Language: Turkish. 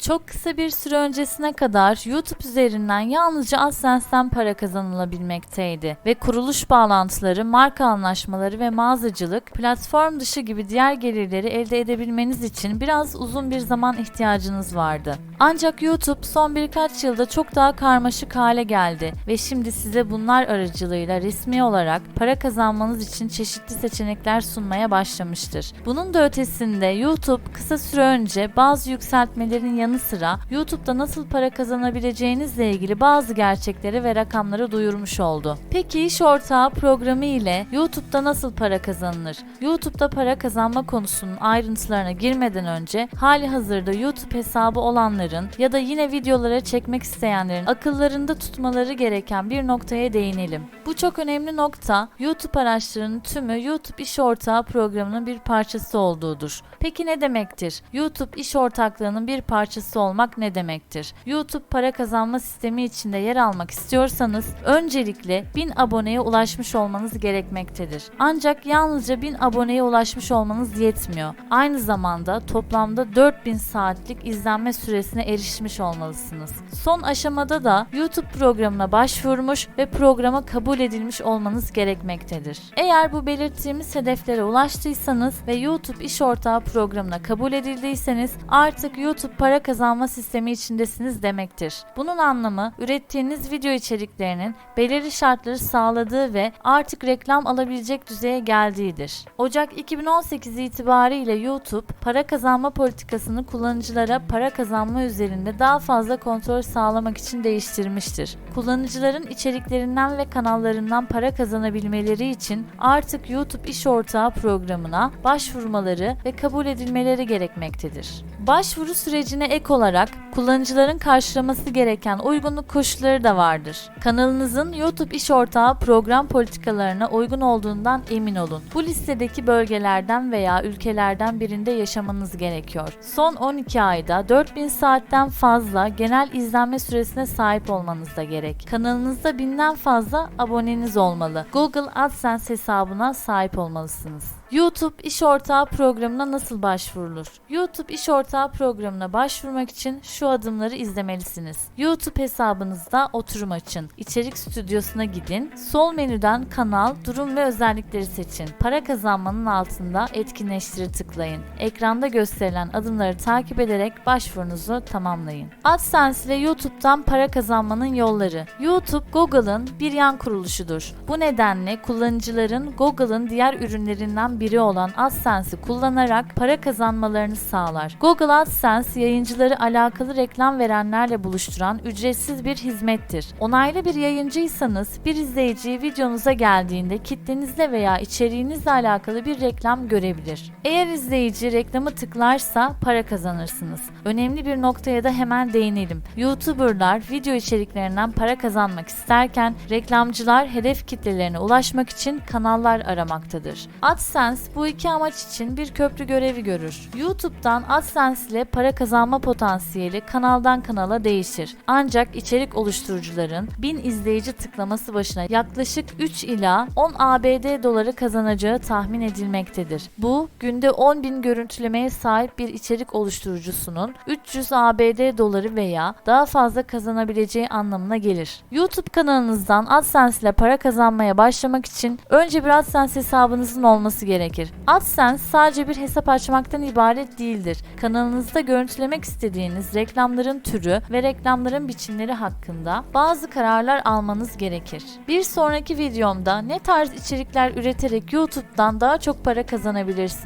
Çok kısa bir süre öncesine kadar YouTube üzerinden yalnızca AdSense'den para kazanılabilmekteydi ve kuruluş bağlantıları, marka anlaşmaları ve mağazacılık, platform dışı gibi diğer gelirleri elde edebilmeniz için biraz uzun bir zaman ihtiyacınız vardı. Ancak YouTube son birkaç yılda çok daha karmaşık hale geldi ve şimdi size bunlar aracılığıyla resmi olarak para kazanmanız için çeşitli seçenekler sunmaya başlamıştır. Bunun da ötesinde YouTube kısa süre önce bazı yükseltmelerin yanı sıra YouTube'da nasıl para kazanabileceğinizle ilgili bazı gerçekleri ve rakamları duyurmuş oldu. Peki iş ortağı programı ile YouTube'da nasıl para kazanılır? YouTube'da para kazanma konusunun ayrıntılarına girmeden önce hali hazırda YouTube hesabı olanların ya da yine videolara çekmek isteyenlerin akıllarında tutmaları gereken bir noktaya değinelim. Bu çok önemli nokta YouTube araçlarının tümü YouTube iş ortağı programının bir parçası olduğudur. Peki ne demektir? YouTube iş ortaklığının bir parçası olmak ne demektir? YouTube para kazanma sistemi içinde yer almak istiyorsanız öncelikle 1000 aboneye ulaşmış olmanız gerekmektedir. Ancak yalnızca 1000 aboneye ulaşmış olmanız yetmiyor. Aynı zamanda toplamda 4000 saatlik izlenme süresine erişmiş olmalısınız. Son aşamada da YouTube programına başvurmuş ve programa kabul edilmiş olmanız gerekmektedir. Eğer bu belirttiğimiz hedeflere ulaştıysanız ve YouTube iş ortağı programına kabul edildiyseniz artık YouTube para kazanma sistemi içindesiniz demektir. Bunun anlamı ürettiğiniz video içeriklerinin belirli şartları sağladığı ve artık reklam alabilecek düzeye geldiğidir. Ocak 2018 itibariyle YouTube para kazanma politikasını kullanıcılara para kazanma üzerinde daha fazla kontrol sağlamak için değiştirmiştir. Kullanıcıların içeriklerinden ve kanallarından para kazanabilmeleri için artık YouTube iş ortağı programına başvurmaları ve kabul edilmeleri gerekmektedir. Başvuru sürecine ek olarak kullanıcıların karşılaması gereken uygunluk koşulları da vardır. Kanalınızın YouTube iş ortağı program politikalarına uygun olduğundan emin olun. Bu listedeki bölgelerden veya ülkelerden birinde yaşamanız gerekiyor. Son 12 ayda 4000 saatten fazla genel izlenme süresine sahip olmanız da gerek. Kanalınızda binden fazla aboneniz olmalı. Google AdSense hesabına sahip olmalısınız. YouTube İş Ortağı programına nasıl başvurulur? YouTube İş Ortağı programına başvurmak için şu adımları izlemelisiniz. YouTube hesabınızda oturum açın. İçerik stüdyosuna gidin. Sol menüden kanal, durum ve özellikleri seçin. Para kazanmanın altında etkinleştiri tıklayın. Ekranda gösterilen adımları takip ederek başvurunuzu tamamlayın. AdSense ile YouTube'dan para kazanmanın yolları. YouTube, Google'ın bir yan kuruluşudur. Bu nedenle kullanıcıların Google'ın diğer ürünlerinden biri olan AdSense'i kullanarak para kazanmalarını sağlar. Google AdSense yayıncıları alakalı reklam verenlerle buluşturan ücretsiz bir hizmettir. Onaylı bir yayıncıysanız bir izleyiciyi videonuza geldiğinde kitlenizle veya içeriğinizle alakalı bir reklam görebilir. Eğer izleyici reklamı tıklarsa para kazanırsınız. Önemli bir noktaya da hemen değinelim. YouTuber'lar video içeriklerinden para kazanmak isterken reklamcılar hedef kitlelerine ulaşmak için kanallar aramaktadır. AdSense bu iki amaç için bir köprü görevi görür. YouTube'dan AdSense ile para kazanma potansiyeli kanaldan kanala değişir. Ancak içerik oluşturucuların 1000 izleyici tıklaması başına yaklaşık 3 ila 10 ABD doları kazanacağı tahmin edilmektedir. Bu günde 10.000 görüntülemeye sahip bir içerik oluşturucusunun 300 ABD doları veya daha fazla kazanabileceği anlamına gelir. YouTube kanalınızdan AdSense ile para kazanmaya başlamak için önce bir AdSense hesabınızın olması gerekir. AdSense sadece bir hesap açmaktan ibaret değildir. Kanalınızda görüntülemek istediğiniz reklamların türü ve reklamların biçimleri hakkında bazı kararlar almanız gerekir. Bir sonraki videomda ne tarz içerikler üreterek YouTube'dan daha çok para kazanabilirsiniz